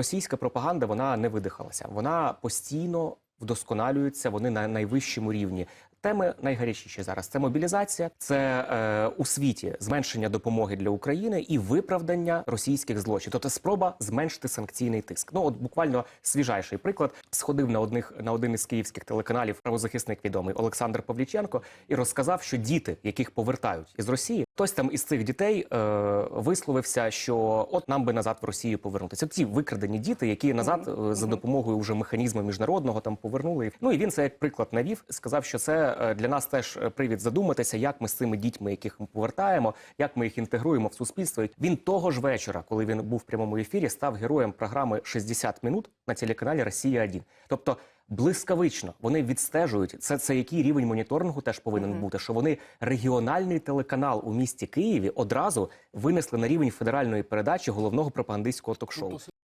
Російська пропаганда вона не видихалася. Вона постійно вдосконалюється. Вони на найвищому рівні. Теми найгарячіші зараз це мобілізація, це е, у світі зменшення допомоги для України і виправдання російських злочинів. Тобто спроба зменшити санкційний тиск. Ну от буквально свіжайший приклад сходив на одних на один із київських телеканалів правозахисник відомий Олександр Павліченко і розказав, що діти, яких повертають із Росії, хтось там із цих дітей е, висловився, що от нам би назад в Росію повернутися. Ці викрадені діти, які назад е, за допомогою вже механізму міжнародного там повернули. Ну і він це як приклад навів. Сказав, що це е, для нас теж е, привід задуматися, як ми з цими дітьми, яких ми повертаємо, як ми їх інтегруємо в суспільство. Він того ж вечора, коли він був в прямому ефірі, став героєм програми «60 минут на телеканалі Росія 1 Тобто блискавично вони відстежують це. Це який рівень моніторингу теж повинен бути. Що вони регіональний телеканал у місті Києві одразу винесли на рівень федеральної передачі головного пропагандистського ток-шоу.